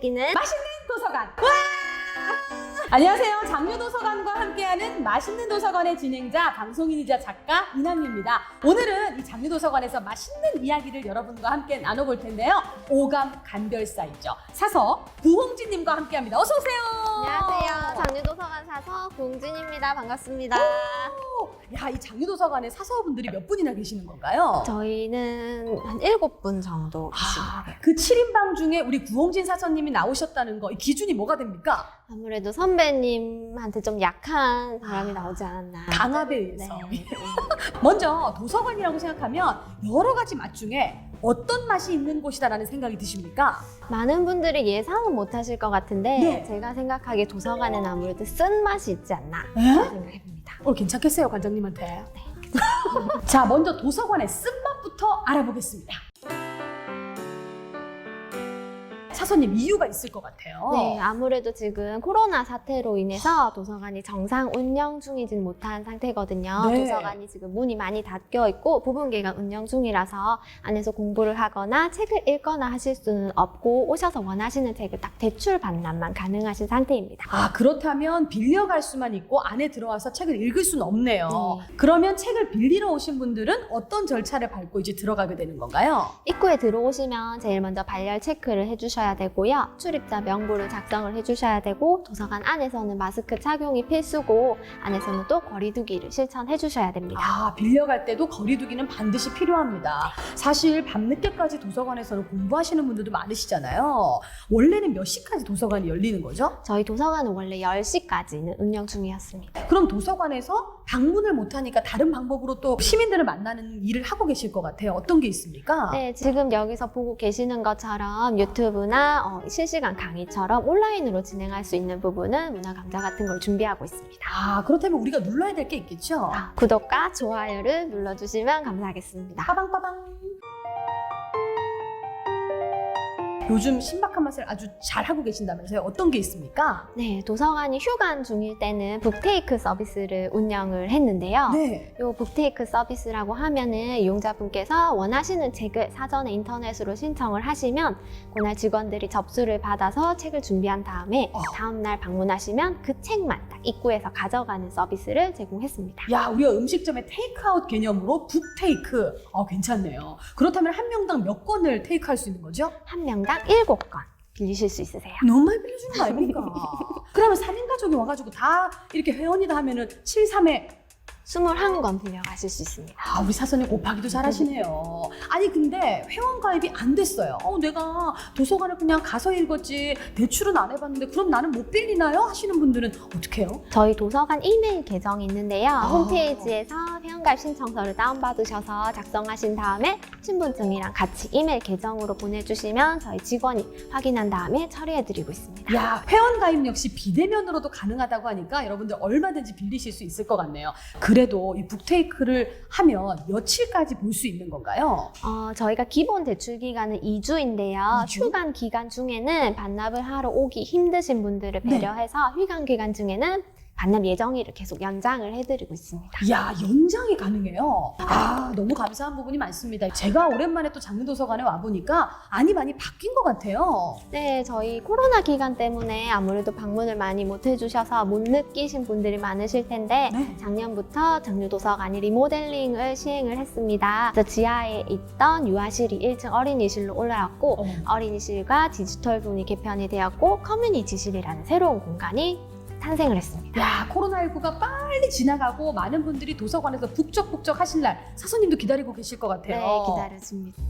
느끼는 맛있는 도서관. 와! 안녕하세요. 장류도서관과 함께하는 맛있는 도서관의 진행자, 방송인이자 작가 이남입니다. 오늘은 이 장류도서관에서 맛있는 이야기를 여러분과 함께 나눠볼 텐데요. 오감 간별사이죠. 사서 부홍진님과 함께합니다. 어서 오세요. 안녕하세요. 장류도서관 사서 공진입니다. 반갑습니다. 야, 이 장류도서관에 사서분들이 몇 분이나 계시는 건가요? 저희는 한 일곱 분 정도 아, 계십니다. 그 7인방 중에 우리 구홍진 사서님이 나오셨다는 거, 이 기준이 뭐가 됩니까? 아무래도 선배님한테 좀 약한 사람이 나오지 않았나. 강압에 의해서. 네. 먼저 도서관이라고 생각하면 여러 가지 맛 중에 어떤 맛이 있는 곳이다라는 생각이 드십니까? 많은 분들이 예상은 못 하실 것 같은데 네. 제가 생각하기에 도서관에는 아무래도 쓴 맛이 있지 않나 에? 생각합니다. 어, 괜찮겠어요, 관장님한테. 자, 먼저 도서관의 쓴맛부터 알아보겠습니다. 사서님 이유가 있을 것 같아요. 네, 아무래도 지금 코로나 사태로 인해서 도서관이 정상 운영 중이진 못한 상태거든요. 네. 도서관이 지금 문이 많이 닫혀 있고 부분계가 운영 중이라서 안에서 공부를 하거나 책을 읽거나 하실 수는 없고 오셔서 원하시는 책을 딱 대출 반납만 가능하신 상태입니다. 아, 그렇다면 빌려갈 수만 있고 안에 들어와서 책을 읽을 수는 없네요. 네. 그러면 책을 빌리러 오신 분들은 어떤 절차를 밟고 이제 들어가게 되는 건가요? 입구에 들어오시면 제일 먼저 발열 체크를 해주셔야 되고요. 출입자 명부를 작성을 해주셔야 되고 도서관 안에서는 마스크 착용이 필수고 안에서는 또 거리두기를 실천해 주셔야 됩니다. 아, 빌려갈 때도 거리두기는 반드시 필요합니다. 사실 밤늦게까지 도서관에서는 공부하시는 분들도 많으시잖아요. 원래는 몇 시까지 도서관이 열리는 거죠? 저희 도서관은 원래 10시까지는 운영 중이었습니다. 그럼 도서관에서 방문을 못하니까 다른 방법으로 또 시민들을 만나는 일을 하고 계실 것 같아요. 어떤 게 있습니까? 네, 지금 여기서 보고 계시는 것처럼 유튜브나 어, 실시간 강의처럼 온라인으로 진행할 수 있는 부분은 문화 강좌 같은 걸 준비하고 있습니다. 아, 그렇다면 우리가 눌러야 될 게 있겠죠? 아, 구독과 좋아요를 눌러주시면 감사하겠습니다. 빠방빠방. 요즘 신박한 맛을 아주 잘 하고 계신다면서요? 어떤 게 있습니까? 네, 도서관이 휴관 중일 때는 북테이크 서비스를 운영을 했는데요. 네. 요 북테이크 서비스라고 하면은 이용자분께서 원하시는 책을 사전에 인터넷으로 신청을 하시면 그날 직원들이 접수를 받아서 책을 준비한 다음에 어. 다음 날 방문하시면 그 책만 딱 입구에서 가져가는 서비스를 제공했습니다. 야, 우리가 음식점의 테이크아웃 개념으로 북테이크. 어, 괜찮네요. 그렇다면 한 명당 몇 권을 테이크할 수 있는 거죠? 한 명당 7권 빌리실 수 있으세요. 너무 많이 빌려주는 거 아닙니까? 그러면 3인 가족이 와가지고 다 이렇게 회원이다 하면은 7, 3에 21권 빌려가실 수 있습니다. 아, 우리 사선이 곱하기도 잘하시네요. 아니, 근데 회원 가입이 안 됐어요. 어, 내가 도서관을 그냥 가서 읽었지, 대출은 안 해봤는데, 그럼 나는 못 빌리나요? 하시는 분들은 어떻게 해요? 저희 도서관 이메일 계정이 있는데요. 아. 홈페이지에서 회원가입 신청서를 다운받으셔서 작성하신 다음에 신분증이랑 같이 이메일 계정으로 보내주시면 저희 직원이 확인한 다음에 처리해드리고 있습니다. 야, 회원 가입 역시 비대면으로도 가능하다고 하니까 여러분들 얼마든지 빌리실 수 있을 것 같네요. 그래도 이 북테이크를 하면 며칠까지 볼 수 있는 건가요? 어, 저희가 기본 대출 기간은 2주인데요. 이 주? 휴관 기간 중에는 반납을 하러 오기 힘드신 분들을 네. 배려해서 휴관 기간 중에는 반납 예정일을 계속 연장을 해드리고 있습니다. 야 연장이 가능해요. 아 너무 감사한 부분이 많습니다. 제가 오랜만에 또 장르도서관에 와 보니까 안이 많이 바뀐 것 같아요. 네, 저희 코로나 기간 때문에 아무래도 방문을 많이 못 해주셔서 못 느끼신 분들이 많으실 텐데 네. 작년부터 장류도서관이 리모델링을 시행을 했습니다. 그래서 지하에 있던 유아실이 1층 어린이실로 올라왔고 어. 어린이실과 디지털존이 개편이 되었고 커뮤니티실이라는 새로운 공간이 탄생을 했습니다. 야 코로나19가 빨리 지나가고 많은 분들이 도서관에서 북적북적 하실 날 사서님도 기다리고 계실 것 같아요. 네, 기다려집니다.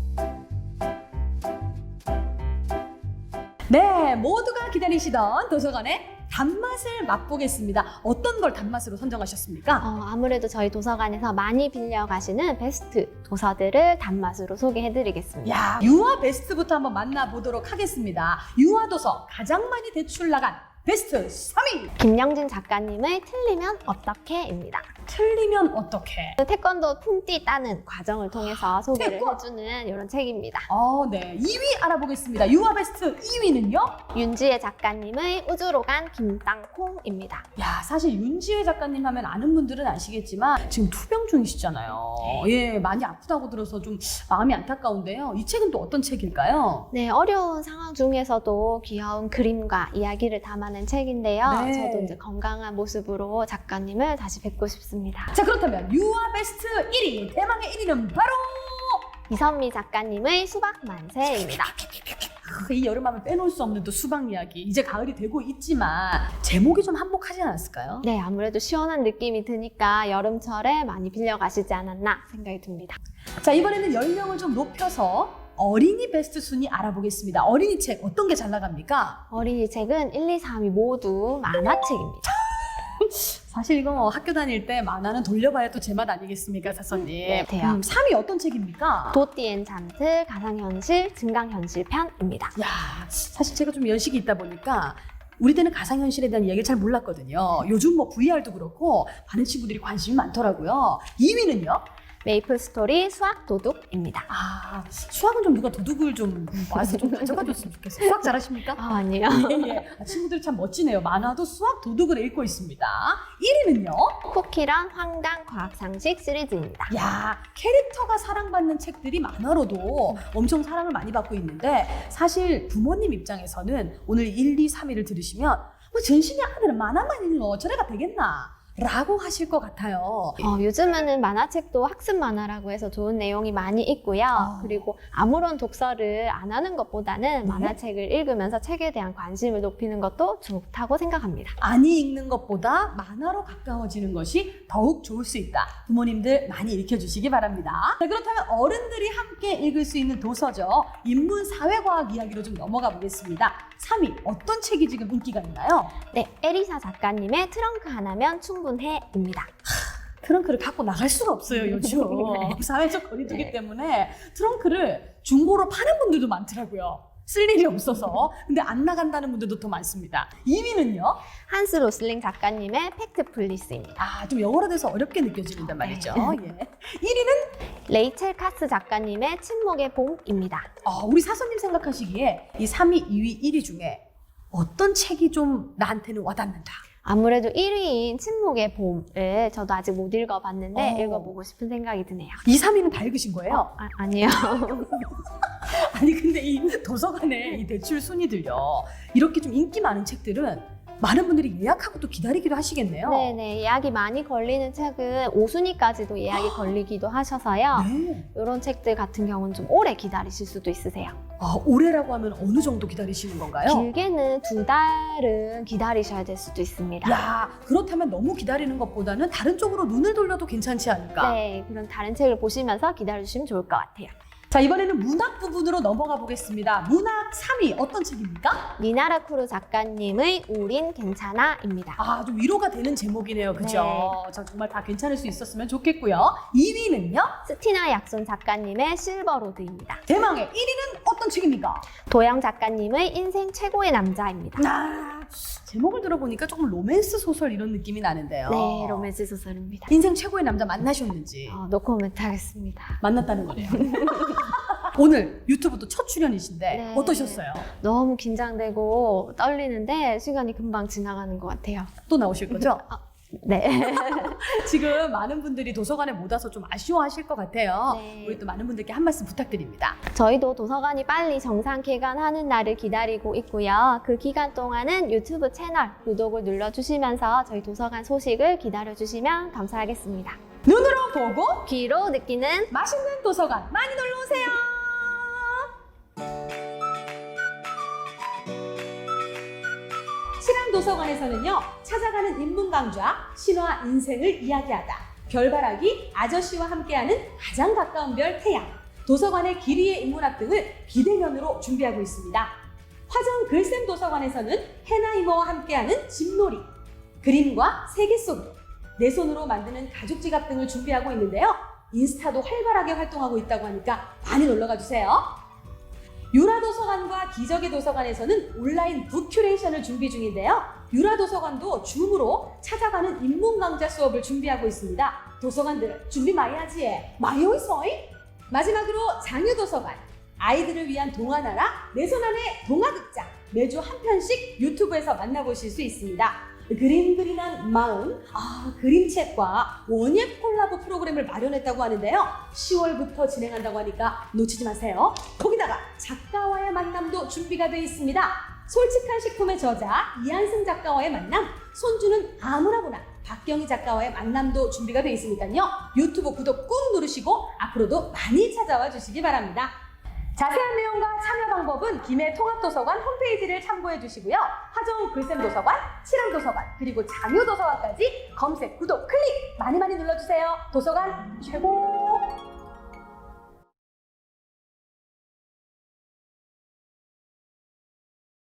네, 모두가 기다리시던 도서관의 단맛을 맛보겠습니다. 어떤 걸 단맛으로 선정하셨습니까? 어, 아무래도 저희 도서관에서 많이 빌려 가시는 베스트 도서들을 단맛으로 소개해드리겠습니다. 야 유아 베스트부터 한번 만나보도록 하겠습니다. 유아 도서 가장 많이 대출 나간 베스트 3위! 김영진 작가님의 틀리면 어떻게입니다. 틀리면 어떡해? 태권도 품띠 따는 과정을 통해서 소개를 태권! 해주는 이런 책입니다. 어, 네. 2위 알아보겠습니다. 유아 베스트 2위는요? 윤지혜 작가님의 우주로 간 김땅콩입니다. 야, 사실 윤지혜 작가님 하면 아는 분들은 아시겠지만 지금 투병 중이시잖아요. 예, 많이 아프다고 들어서 좀 마음이 안타까운데요. 이 책은 또 어떤 책일까요? 네, 어려운 상황 중에서도 귀여운 그림과 이야기를 담아낸 책인데요. 네. 저도 이제 건강한 모습으로 작가님을 다시 뵙고 싶습니다. 자, 그렇다면 유아 베스트 1위, 대망의 1위는 바로 이선미 작가님의 수박 만세입니다. 그이 여름하면 빼놓을 수 없는 또 수박 이야기. 이제 가을이 되고 있지만 제목이 좀 한몫하지 않았을까요? 네, 아무래도 시원한 느낌이 드니까 여름철에 많이 빌려가시지 않았나 생각이 듭니다. 자, 이번에는 연령을 좀 높여서 어린이 베스트 순위 알아보겠습니다. 어린이 책 어떤 게 잘 나갑니까? 어린이 책은 1, 2, 3위 모두 만화책입니다. 사실 이거 학교 다닐 때 만화는 돌려봐야 또 제맛 아니겠습니까, 사선님? 네, 돼요. 음, 3위 어떤 책입니까? 도띠엔 잔트 가상현실 증강현실 편입니다. 야, 사실 제가 좀 연식이 있다 보니까 우리 때는 가상현실에 대한 이야기를 잘 몰랐거든요. 요즘 뭐 VR도 그렇고 많은 친구들이 관심이 많더라고요. 2위는요? 메이플 스토리 수학 도둑입니다. 아, 수학은 좀 누가 도둑을 좀 와서 좀 가져가 줬으면 좋겠어요. 수학 잘하십니까? 아, 아니요. 예, 예. 아, 친구들 참 멋지네요. 만화도 수학 도둑을 읽고 있습니다. 1위는요? 쿠키런 황당 과학 상식 시리즈입니다. 야, 캐릭터가 사랑받는 책들이 만화로도 엄청 사랑을 많이 받고 있는데 사실 부모님 입장에서는 오늘 1, 2, 3위를 들으시면 뭐 전신이 아들은 만화만 읽어 저래가 되겠나? 라고 하실 것 같아요. 어, 요즘에는 만화책도 학습 만화라고 해서 좋은 내용이 많이 있고요. 아. 그리고 아무런 독서를 안 하는 것보다는 네. 만화책을 읽으면서 책에 대한 관심을 높이는 것도 좋다고 생각합니다. 많이 읽는 것보다 만화로 가까워지는 것이 더욱 좋을 수 있다. 부모님들 많이 읽혀주시기 바랍니다. 자, 그렇다면 어른들이 함께 읽을 수 있는 도서죠. 인문 사회과학 이야기로 좀 넘어가 보겠습니다. 3위 어떤 책이 지금 인기가 있나요? 네, 에리사 작가님의 트렁크 하나면 충분 해입니다. 트렁크를 갖고 나갈 수가 없어요 요즘 네. 사회적 거리두기 네. 때문에 트렁크를 중고로 파는 분들도 많더라고요. 쓸 일이 없어서 근데 안 나간다는 분들도 더 많습니다. 2위는요? 한스 로슬링 작가님의 팩트 플리스입니다. 아 좀 영어로 돼서 어렵게 느껴지는단 말이죠. 네. 예. 1위는 레이첼 카스 작가님의 침묵의 봄입니다. 어, 우리 사수님 생각하시기에 이 3위, 2위, 1위 중에 어떤 책이 좀 나한테는 와닿는다. 아무래도 1위인 침묵의 봄을 저도 아직 못 읽어봤는데 어. 읽어보고 싶은 생각이 드네요. 2, 3위는 다 읽으신 거예요? 아, 아니요. 아니 근데 이 도서관에 이 대출 순위들요. 이렇게 좀 인기 많은 책들은 많은 분들이 예약하고 또 기다리기도 하시겠네요. 네네. 예약이 많이 걸리는 책은 5순위까지도 예약이 걸리기도 하셔서요. 네. 이런 책들 같은 경우는 좀 오래 기다리실 수도 있으세요. 아, 올해라고 하면 어느 정도 기다리시는 건가요? 길게는 두 달은 기다리셔야 될 수도 있습니다. 야, 그렇다면 너무 기다리는 것보다는 다른 쪽으로 눈을 돌려도 괜찮지 않을까? 네, 그럼 다른 책을 보시면서 기다려주시면 좋을 것 같아요. 자, 이번에는 문학 부분으로 넘어가 보겠습니다. 문학 3위 어떤 책입니까? 니나라 쿠르 작가님의 우린 괜찮아입니다. 아, 좀 위로가 되는 제목이네요. 그죠? 네. 자, 정말 다 괜찮을 수 있었으면 좋겠고요. 2위는요? 스티나 약손 작가님의 실버로드입니다. 대망의 1위는 어떤 책입니까? 도영 작가님의 인생 최고의 남자입니다. 아, 제목을 들어보니까 조금 로맨스 소설 이런 느낌이 나는데요. 네, 로맨스 소설입니다. 인생 최고의 남자 만나셨는지 어, 노코멘트 하겠습니다. 만났다는 거네요. 오늘 유튜브도 첫 출연이신데 네. 어떠셨어요? 너무 긴장되고 떨리는데 시간이 금방 지나가는 것 같아요. 또 나오실 거죠? 네. 지금 많은 분들이 도서관에 못 와서 좀 아쉬워하실 것 같아요. 네. 우리 또 많은 분들께 한 말씀 부탁드립니다. 저희도 도서관이 빨리 정상 개관하는 날을 기다리고 있고요. 그 기간 동안은 유튜브 채널 구독을 눌러주시면서 저희 도서관 소식을 기다려주시면 감사하겠습니다. 눈으로 보고 귀로 느끼는 맛있는 도서관 많이 놀러 오세요. 한 도서관에서는요 찾아가는 인문 강좌 신화 인생을 이야기하다 별바라기 아저씨와 함께하는 가장 가까운 별 태양 도서관의 길이의 인문학 등을 비대면으로 준비하고 있습니다. 화정 글쌤 도서관에서는 해나 이모와 함께하는 집놀이 그림과 세계 속으로 내 손으로 만드는 가죽 지갑 등을 준비하고 있는데요. 인스타도 활발하게 활동하고 있다고 하니까 많이 놀러가 주세요. 유라도서관과 기적의 도서관에서는 온라인 북 큐레이션을 준비 중인데요. 유라도서관도 줌으로 찾아가는 입문 강좌 수업을 준비하고 있습니다. 도서관들 준비 많이 하지? 많이 오이소이? 마지막으로 장유도서관. 아이들을 위한 동화나라 내 손 안에 동화극장 매주 한 편씩 유튜브에서 만나보실 수 있습니다. 그림 그리는 마음, 아, 그림책과 원예 콜라보 프로그램을 마련했다고 하는데요. 10월부터 진행한다고 하니까 놓치지 마세요. 거기다가 작가와의 만남도 준비가 되어 있습니다. 솔직한 식품의 저자 이한승 작가와의 만남, 손주는 아무나구나 박경희 작가와의 만남도 준비가 되어 있으니까요. 유튜브 구독 꾹 누르시고 앞으로도 많이 찾아와 주시기 바랍니다. 자세한 내용과 참여 방법은 김해 통합도서관 홈페이지를 참고해 주시고요. 하정 글쌤 도서관, 칠암도서관, 그리고 장유 도서관까지 검색, 구독, 클릭 많이 많이 눌러주세요. 도서관 최고!